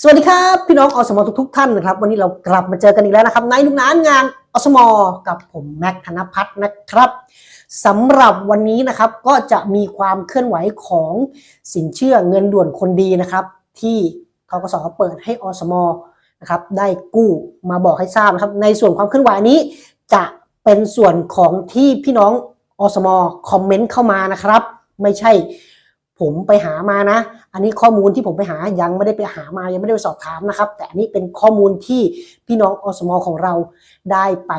สวัสดีครับพี่น้องอสมทุกๆท่านนะครับ วันนี้เรากลับมาเจอกันอีกแล้วนะครับ ในลูกนานงานอสมกับผมแม็กธนพัฒน์นะครับสำหรับวันนี้นะครับก็จะมีความเคลื่อนไหวของสินเชื่อเงินด่วนคนดีนะครับ ที่ทกสเปิดให้อสมนะครับ ได้กู้มาบอกให้ทราบนะครับ ในส่วนความเคลื่อนไหวนี้ จะเป็นส่วนของที่พี่น้องอสมคอมเมนต์เข้ามานะครับ ไม่ใช่ ผมไปหามานะ อันนี้ข้อมูลที่ผมไปหายังไม่ได้ไปหามายังไม่ได้ไปสอบถามนะครับ แต่อันนี้เป็นข้อมูลที่พี่น้องอสมอของเราได้ไป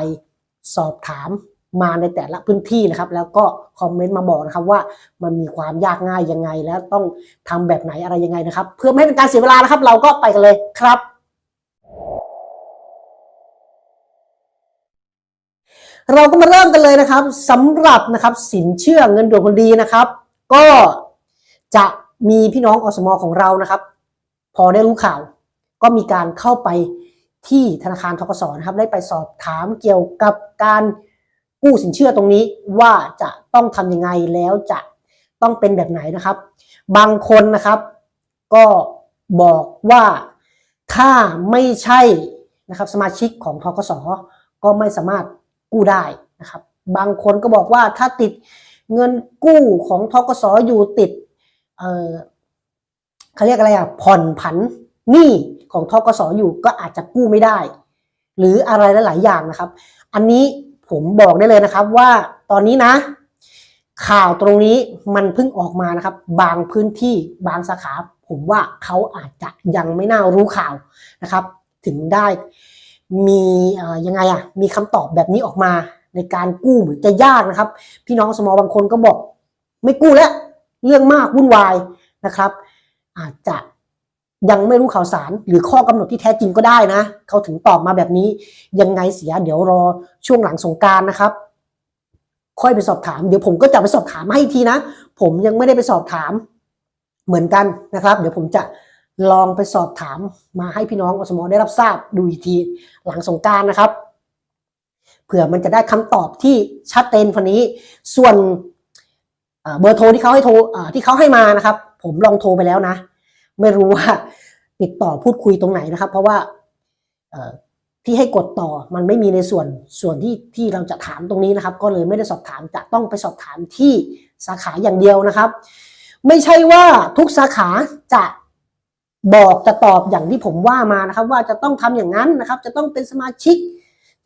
สอบถามมาในแต่ละพื้นที่นะครับ แล้วก็คอมเมนต์มาบอกนะครับว่ามันมีความยากง่ายยังไง แล้วต้องทำแบบไหนอะไรยังไงนะครับ เพื่อไม่ให้เป็นการเสียเวลานะครับ เราก็ไปกันเลยครับเราก็มาเริ่มกันเลยนะครับสำหรับนะครับสินเชื่อเงินด่วนคนดีนะครับ ก็ จะมีพี่น้องอสมของเรานะครับ พอได้รู้ข่าว ก็มีการเข้าไปที่ธนาคารทกสนะครับ ได้ไปสอบถามเกี่ยวกับการกู้สินเชื่อตรงนี้ว่าจะต้องทำยังไงแล้วจะต้องเป็นแบบไหนนะครับ บางคนนะครับ ก็บอกว่าถ้าไม่ใช่นะครับสมาชิกของทกสก็ไม่สามารถกู้ได้นะครับ บางคนก็บอกว่าถ้าติดเงินกู้ของทกสอยู่ติด เออเขาเรียกอะไรอะผ่อนผันหนี้ของทกสอยู่ก็อาจจะกู้ไม่ได้ หรืออะไรหลาย ๆ อย่างนะครับ อันนี้ผมบอกได้เลยนะครับว่าตอนนี้นะ ข่าวตรงนี้มันเพิ่งออกมานะครับ บางพื้นที่บางสาขา ผมว่าเขาอาจจะยังไม่น่ารู้ข่าวนะครับ ถึงได้มียังไงอะมีคำตอบแบบนี้ออกมาในการกู้เหมือนจะยากนะครับ พี่น้องสมอบางคนก็บอก ไม่กู้แล้ว เรื่องมากวุ่นวายนะครับ อาจจะยังไม่รู้ข่าวสารหรือข้อกำหนดที่แท้จริงก็ได้นะ เขาถึงตอบมาแบบนี้ยังไงเสียเดี๋ยวรอช่วงหลังสงการนะครับ ค่อยไปสอบถามเดี๋ยวผมก็จะไปสอบถามให้ทีนะ ผมยังไม่ได้ไปสอบถามเหมือนกันนะครับ เดี๋ยวผมจะลองไปสอบถามมาให้พี่น้องอสมอได้รับทราบดูอีกทีหลังสงการนะครับเผื่อมันจะได้คำตอบที่ชัดเจนกว่านี้ ส่วน เบอร์โทรที่เขาให้โทรที่เขาให้มานะครับ ผมลองโทรไปแล้วนะ ไม่รู้ว่าติดต่อพูดคุยตรงไหนนะครับ เพราะว่าที่ให้กดต่อมันไม่มีในส่วนส่วนที่ที่เราจะถามตรงนี้นะครับ ก็เลยไม่ได้สอบถามจะต้องไปสอบถามที่สาขาอย่างเดียวนะครับ ไม่ใช่ว่าทุกสาขาจะบอกจะตอบอย่างที่ผมว่ามานะครับ ว่าจะต้องทำอย่างนั้นนะครับ จะต้องเป็นสมาชิก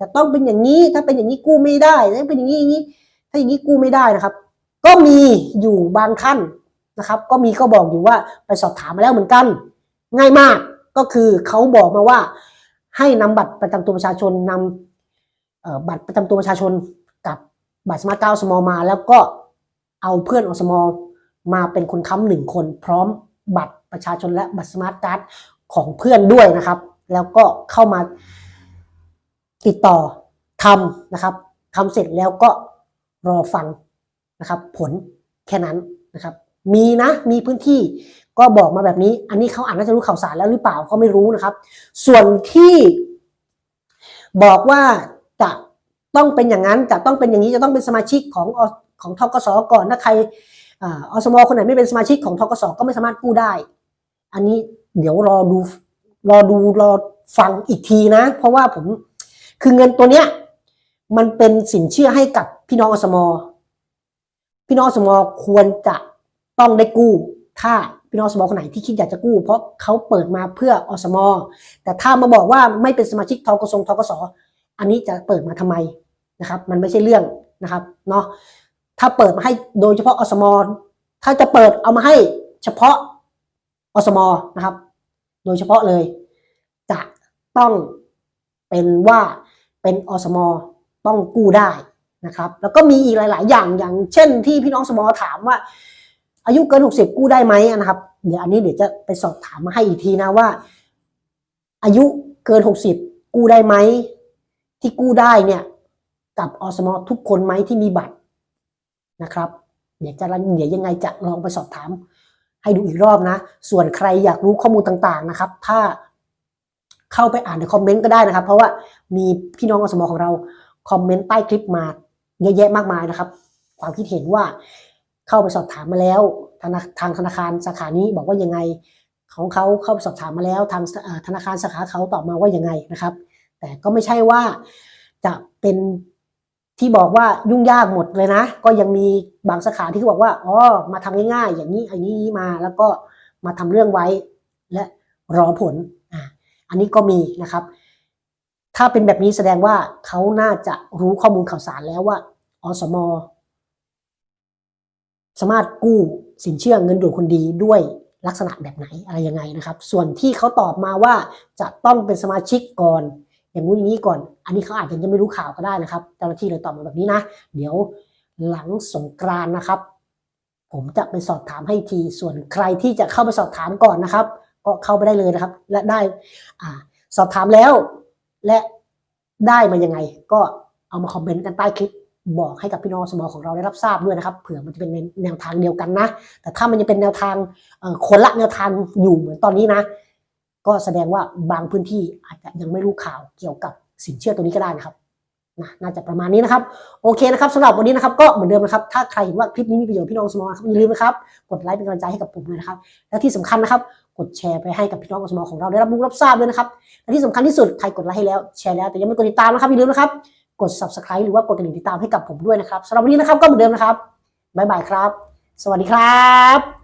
จะต้องเป็นอย่างนี้ ถ้าเป็นอย่างนี้กู้ไม่ได้ถ้าเป็นอย่างนี้อย่างนี้ ถ้าอย่างนี้กู้ไม่ได้นะครับ ก็มีอยู่บางท่านนะครับ ก็มีก็บอกอยู่ว่าไปสอบถามมาแล้วเหมือนกัน ง่ายมากก็คือเขาบอกมาว่า ให้นำบัตรประจำตัวประชาชนนำเอ่อบัตรประจำตัวประชาชนกับบัตรสมาร์ทการ์ดสมอมา แล้วก็เอาเพื่อนอสมมาเป็นคนค้ำหนึ่งคน พร้อมบัตรประชาชนและบัตรสมาร์ทการ์ดของเพื่อนด้วยนะครับ แล้วก็เข้ามาติดต่อทำนะครับทำเสร็จแล้วก็รอฟัง นะครับ ผลแค่นั้นนะครับ มีนะมีพื้นที่ก็บอกมาแบบนี้ อันนี้เขาอาจจะรู้ข่าวสารแล้วหรือเปล่าก็ไม่รู้นะครับ ส่วนที่บอกว่าจะต้องเป็นอย่างนั้นจะต้องเป็นอย่างนี้จะต้องเป็นสมาชิกของของทกสก่อนถ้าใครอ่าอคนไหนไม่เป็นสมาชิกของทกสก็ไม่สามารถกู้ได้ อันนี้เดี๋ยวรอดูรอดูรอฟังอีกทีนะ เพราะว่าผมคือเงินตัวเนี้ยมันเป็นสินเชื่อให้กับพี่น้องอสม พี่น้องสมอควรจะต้องได้กู้ ถ้าพี่น้องสมอคนไหนที่คิดอยากจะกู้ เพราะเขาเปิดมาเพื่ออสมอแต่ถ้ามาบอกว่าไม่เป็นสมาชิกทกสทกสอันนี้จะเปิดมาทำไมนะครับ มันไม่ใช่เรื่องนะครับเนาะถ้าเปิดมาให้โดยเฉพาะอสมถ้าจะเปิดเอามาให้เฉพาะอสมนะครับ โดยเฉพาะเลย จะต้องเป็นว่าเป็นอสมต้องกู้ได้ นะครับ แล้วก็มีอีกหลาย ๆ อย่างอย่างเช่นที่พี่น้องสมอถามว่า อายุเกิน 60 กู้ได้ไหมนะครับ เดี๋ยวอันนี้เดี๋ยวจะไปสอบถามมาให้อีกทีนะว่า อายุเกิน 60 กู้ได้ไหมที่กู้ได้เนี่ยกับอสมอทุกคนไหมที่มีบัตรนะครับ เดี๋ยวจะเดี๋ยวยังไงจะลองไปสอบถาม ให้ดูอีกรอบนะ ส่วนใครอยากรู้ข้อมูลต่าง ๆ นะครับ ถ้าเข้าไปอ่านในคอมเมนต์ก็ได้นะครับ เพราะว่ามีพี่น้องอสมอของเราคอมเมนต์ใต้คลิปมา เยอะแยะมากมายนะครับ ความคิดเห็นว่าเข้าไปสอบถามมาแล้วธนาทางธนาคารสาขานี้บอกว่ายังไงของเขาเข้าไปสอบถามมาแล้วทางธนาคารสาขาเขาตอบมาว่ายังไงนะครับ แต่ก็ไม่ใช่ว่าจะเป็นที่บอกว่ายุ่งยากหมดเลยนะ ก็ยังมีบางสาขาที่เขาบอกว่าอ๋อมาทำง่ายๆ อย่างนี้อย่างนี้มาแล้วก็มาทำเรื่องไว้ และรอผลอ่าอันนี้ก็มีนะครับ ถ้าเป็นแบบนี้แสดงว่าเขาน่าจะรู้ข้อมูลข่าวสารแล้วว่า อสม สามารถกู้สินเชื่อเงินด่วนคนดีด้วยลักษณะแบบไหนอะไรยังไงนะครับ ส่วนที่เขาตอบมาว่าจะต้องเป็นสมาชิกก่อน อย่างนู้นอย่างนี้ก่อน อันนี้เขาอาจจะยังไม่รู้ข่าวก็ได้นะครับเจ้าหน้าที่เลยตอบมาแบบนี้นะ เดี๋ยวหลังสงกรานนะครับ ผมจะไปสอบถามให้ที ส่วนใครที่จะเข้าไปสอบถามก่อนนะครับ ก็เข้าไปได้เลยนะครับ และได้อ่าสอบถามแล้ว และได้มายังไง ก็เอามาคอมเมนต์กันใต้คลิป บอกให้กับพี่น้องสมอของเราได้รับทราบด้วยนะครับ เผื่อมันจะเป็นแนวทางเดียวกันนะ แต่ถ้ามันยังเป็นแนวทางคนละแนวทางอยู่เหมือนตอนนี้นะ ก็แสดงว่าบางพื้นที่อาจจะยังไม่รู้ข่าวเกี่ยวกับสินเชื่อตัวนี้ก็ได้นะครับนะน่าจะประมาณนี้นะครับ โอเคนะครับสำหรับวันนี้นะครับก็เหมือนเดิมนะครับ ถ้าใครเห็นว่าคลิปนี้มีประโยชน์พี่น้องสมอครับอย่าลืมนะครับกดไลค์เป็นกำลังใจให้กับผมเลยนะครับ และที่สำคัญนะครับกดแชร์ไปให้กับพี่น้องสมอของเราได้รับรู้รับทราบด้วยนะครับและที่สำคัญที่สุดใครกดไลค์ให้แล้วแชร์แล้วแต่ยังไม่กดติดตามนะครับอย่าลืมนะครับ กด subscribe หรือว่ากดกระดิ่งติดตามให้กับผมด้วยนะครับสำหรับวันนี้นะครับก็เหมือนเดิมนะครับบ๊ายบายครับ สวัสดีครับ